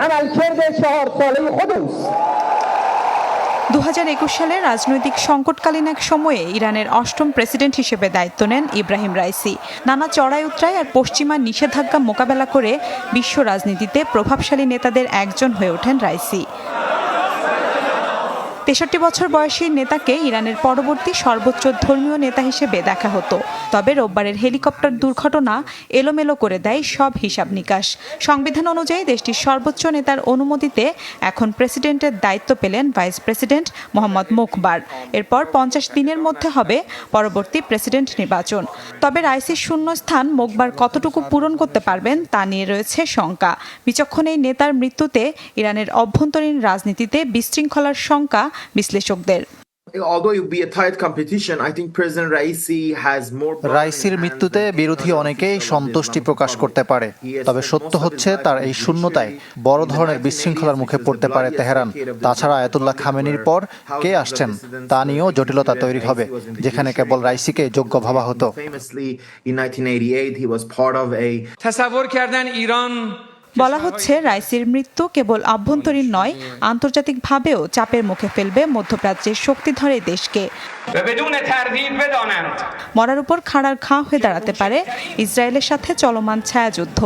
عمل کرده چهار ساله خودمز দু সালে রাজনৈতিক সংকটকালীন এক সময়ে ইরানের অষ্টম প্রেসিডেন্ট হিসেবে দায়িত্ব নেন ইব্রাহিম রাইসি নানা চড়াই উতরাই আর পশ্চিমা নিষেধাজ্ঞা মোকাবেলা করে বিশ্ব রাজনীতিতে প্রভাবশালী নেতাদের একজন হয়ে ওঠেন রাইসি তেষট্টি বছর বয়সী নেতাকে ইরানের পরবর্তী সর্বোচ্চ ধর্মীয় নেতা হিসেবে দেখা হতো। তবে রোববারের হেলিকপ্টার দুর্ঘটনা এলোমেলো করে দেয় সব হিসাব নিকাশ। সংবিধান অনুযায়ী দেশটির সর্বোচ্চ নেতার অনুমতিতে এখন প্রেসিডেন্টের দায়িত্ব পেলেন ভাইস প্রেসিডেন্ট মোহাম্মদ মুখবার। এরপর পঞ্চাশ দিনের মধ্যে হবে পরবর্তী প্রেসিডেন্ট নির্বাচন। তবে রাইসির শূন্যস্থান মোকবার কতটুকু পূরণ করতে পারবেন তা নিয়ে রয়েছে শঙ্কা। বিচক্ষণ এই নেতার মৃত্যুতে ইরানের অভ্যন্তরীণ রাজনীতিতে বিশৃঙ্খলার শঙ্কা বিশ্লেষকদের. রাইসির মৃত্যুতে বিরোধী অনেকেই সন্তুষ্টি প্রকাশ করতে পারে তবে সত্য হচ্ছে তার এই শূন্যতায় বড় ধরনের বিশৃঙ্খলার মুখে পড়তে পারে তেহরান। তাছাড়া আয়াতুল্লাহ খামেনির পর কে আসছেন? তা নিয়েও জটিলতা তৈরি হবে যেখানে কেবল রাইসিকে যোগ্য ভাবা হতো। বলা হচ্ছে রাইসির মৃত্যু কেবল অভ্যন্তরীণ নয় আন্তর্জাতিকভাবেও চাপের মুখে ফেলবে মধ্যপ্রাচ্যের শক্তিধরে দেশকে। মরার উপর খাড়ার খাঁ হয়ে দাঁড়াতে পারে ইসরায়েলের সাথে চলমান ছায়াযুদ্ধ।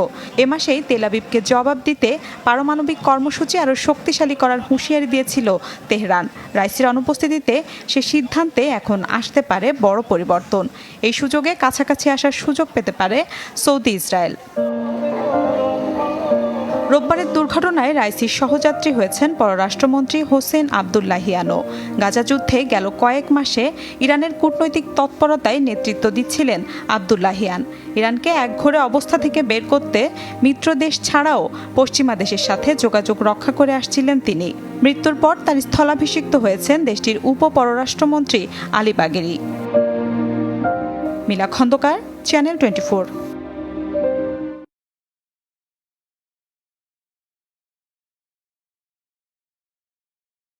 এ মাসেই তেলাবিবকে জবাব দিতে পারমাণবিক কর্মসূচি আরও শক্তিশালী করার হুঁশিয়ারি দিয়েছিল তেহরান। রাইসির অনুপস্থিতিতে সে সিদ্ধান্তে এখন আসতে পারে বড় পরিবর্তন। এই সুযোগে কাছাকাছি আসার সুযোগ পেতে পারে সৌদি ইসরায়েল রোববারের দুর্ঘটনায় রাইসির সহযাত্রী হয়েছেন পররাষ্ট্রমন্ত্রী হোসেন আবদুল্লাহিয়ানো গাজা যুদ্ধে গেল কয়েক মাসে ইরানের কূটনৈতিক তৎপরতায় নেতৃত্ব দিচ্ছিলেন আবদুল্লাহিয়ান ইরানকে একঘরে অবস্থা থেকে বের করতে মিত্র দেশ ছাড়াও পশ্চিমা দেশের সাথে যোগাযোগ রক্ষা করে আসছিলেন তিনি। মৃত্যুর পর তার স্থলাভিষিক্ত হয়েছেন দেশটির উপ পররাষ্ট্রমন্ত্রী Ali Bagheri. Mila Khandakar channel twenty